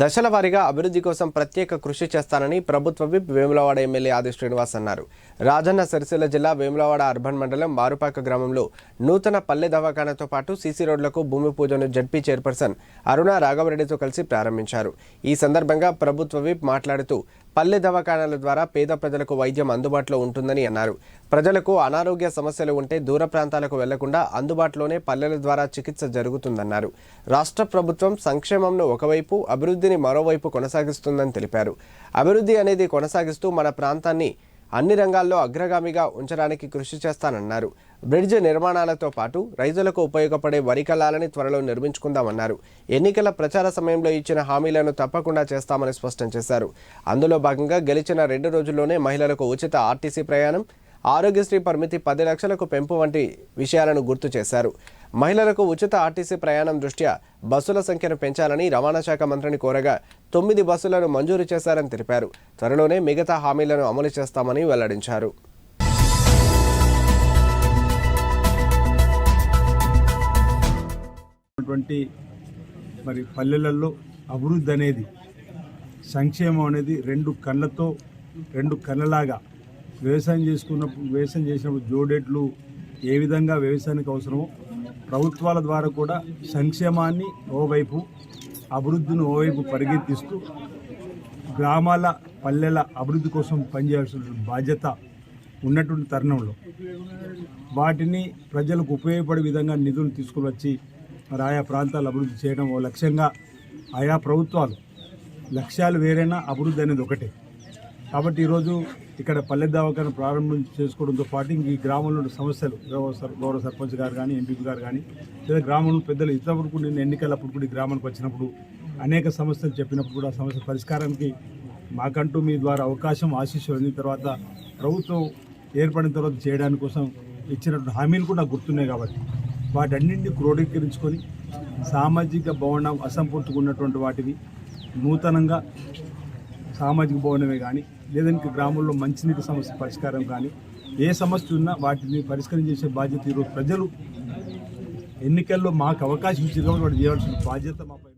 దశల వారీగా అభివృద్ధి కోసం ప్రత్యేక కృషి చేస్తానని ప్రభుత్వ విప్ వేములవాడ ఎమ్మెల్యే ఆది శ్రీనివాస్ అన్నారు. రాజన్న సిరిసిల్ల జిల్లా వేములవాడ అర్బన్ మండలం మారుపాక గ్రామంలో నూతన పల్లె దవాఖానాతో పాటు సీసీ రోడ్లకు భూమి పూజను జడ్పీ చైర్పర్సన్ అరుణ రాఘవరెడ్డితో కలిసి ప్రారంభించారు. ఈ సందర్భంగా ప్రభుత్వ విప్ మాట్లాడుతూ పల్లె దవాఖానాల ద్వారా పేద ప్రజలకు వైద్యం అందుబాటులో ఉంటుందని అన్నారు. ప్రజలకు అనారోగ్య సమస్యలు ఉంటే దూర ప్రాంతాలకు వెళ్ళకుండా అందుబాటులోనే పల్లెల ద్వారా చికిత్స జరుగుతుందన్నారు. రాష్ట్ర ప్రభుత్వం సంక్షేమంను ఒకవైపు అభివృద్ధిని మరోవైపు కొనసాగిస్తుందని తెలిపారు. అభివృద్ధి అనేది కొనసాగిస్తూ మన ప్రాంతాన్ని అన్ని రంగాల్లో అగ్రగామిగా ఉంచడానికి కృషి చేస్తానన్నారు. బ్రిడ్జ్ నిర్మాణాలతో పాటు రైతులకు ఉపయోగపడే వరి కళాలని త్వరలో నిర్మించుకుందామన్నారు. ఎన్నికల ప్రచార సమయంలో ఇచ్చిన హామీలను తప్పకుండా చేస్తామని స్పష్టం చేశారు. అందులో భాగంగా గెలిచిన రెండు రోజుల్లోనే మహిళలకు ఉచిత ఆర్టీసీ ప్రయాణం ఆరోగ్యశ్రీ పరిమితి పది లక్షలకు పెంపు వంటి విషయాలను గుర్తు చేశారు. మహిళలకు ఉచిత ఆర్టీసీ ప్రయాణం దృష్ట్యా బస్సుల సంఖ్యను పెంచాలని రవాణా శాఖ మంత్రిని కోరగా తొమ్మిది బస్సులను మంజూరు చేశారని తెలిపారు. త్వరలోనే మిగతా హామీలను అమలు చేస్తామని వెల్లడించారు. మరి పల్లెలలో అభివృద్ధి అనేది సంక్షేమం అనేది రెండు కళ్ళతో రెండు కళ్ళలాగా వ్యవసాయం చేసుకున్నప్పుడు వ్యవసాయం చేసినప్పుడు జోడెట్లు ఏ విధంగా వ్యవసాయానికి అవసరమో ప్రభుత్వాల ద్వారా కూడా సంక్షేమాన్ని ఓవైపు అభివృద్ధిని ఓవైపు పరిగెత్తిస్తూ గ్రామాల పల్లెల అభివృద్ధి కోసం పనిచేయాల్సిన బాధ్యత ఉన్నటువంటి తరుణంలో వాటిని ప్రజలకు ఉపయోగపడే విధంగా నిధులు తీసుకుని వచ్చి మరి ఆయా ప్రాంతాలు అభివృద్ధి చేయడం ఓ లక్ష్యంగా ఆయా ప్రభుత్వాలు లక్ష్యాలు వేరైనా అభివృద్ధి అనేది ఒకటే. కాబట్టి ఈరోజు ఇక్కడ పల్లె దవాఖాన ప్రారంభం చేసుకోవడంతో పాటు ఇంక ఈ గ్రామంలో సమస్యలు గౌరవ గౌరవ సర్పంచ్ గారు కానీ ఎంపీ గారు కానీ లేదా గ్రామంలో పెద్దలు ఇంతవరకు నేను ఎన్నికలప్పుడు కూడా గ్రామానికి వచ్చినప్పుడు అనేక సమస్యలు చెప్పినప్పుడు కూడా సమస్య పరిష్కారానికి మాకంటూ మీ ద్వారా అవకాశం ఆశీస్సు అందిన తర్వాత ప్రభుత్వం ఏర్పడిన తర్వాత చేయడానికి కోసం ఇచ్చినటువంటి హామీలు కూడా గుర్తున్నాయి కాబట్టి వాటన్నింటినీ క్రోడీకరించుకొని సామాజిక భవనం అసంపూర్తిగా ఉన్నటువంటి వాటిని నూతనంగా సామాజిక భవనమే కానీ లేదంటే గ్రామంలో మంచినీటి సమస్య పరిష్కారం కానీ ఏ సమస్య ఉన్నా వాటిని పరిష్కారం చేసే బాధ్యత ఈరోజు ప్రజలు. ఎన్నికల్లో మాకు అవకాశం ఇచ్చింది కాబట్టి వాటి చేయాల్సిన బాధ్యత మాపై